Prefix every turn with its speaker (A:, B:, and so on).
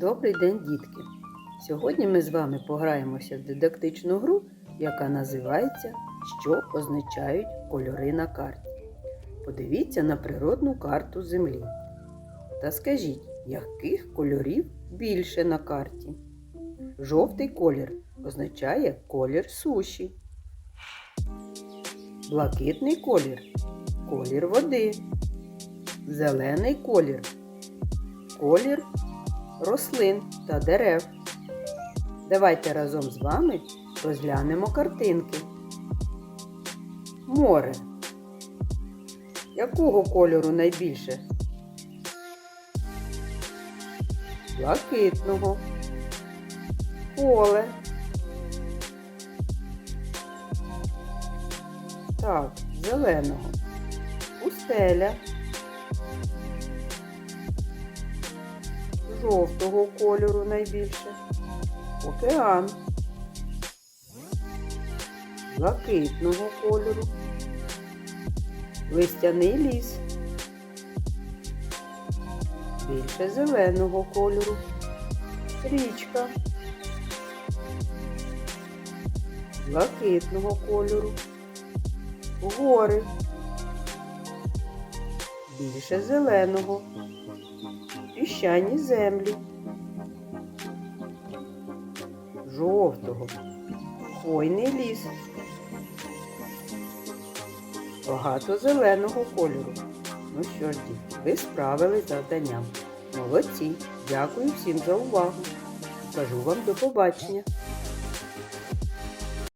A: Добрий день, дітки! Сьогодні ми з вами пограємося в дидактичну гру, яка називається Що означають кольори на карті. Подивіться на природну карту Землі. Та скажіть, яких кольорів більше на карті? Жовтий колір означає колір суші. Блакитний колір колір води. Зелений колір колір рослин та дерев. Давайте разом з вами розглянемо картинки. Море. Якого кольору найбільше? Блакитного. Поле. Так, зеленого. Пустеля. жовтого кольору найбільше. Океан. Блакитного кольору. Листяний ліс. Більше зеленого кольору. Річка. Блакитного кольору. Гори. Більше зеленого піщані землі, жовтого, хвойний ліс, багато зеленого кольору. Ну що ж, діти, ви справились з завданням. Молодці! Дякую всім за увагу. Кажу вам до побачення.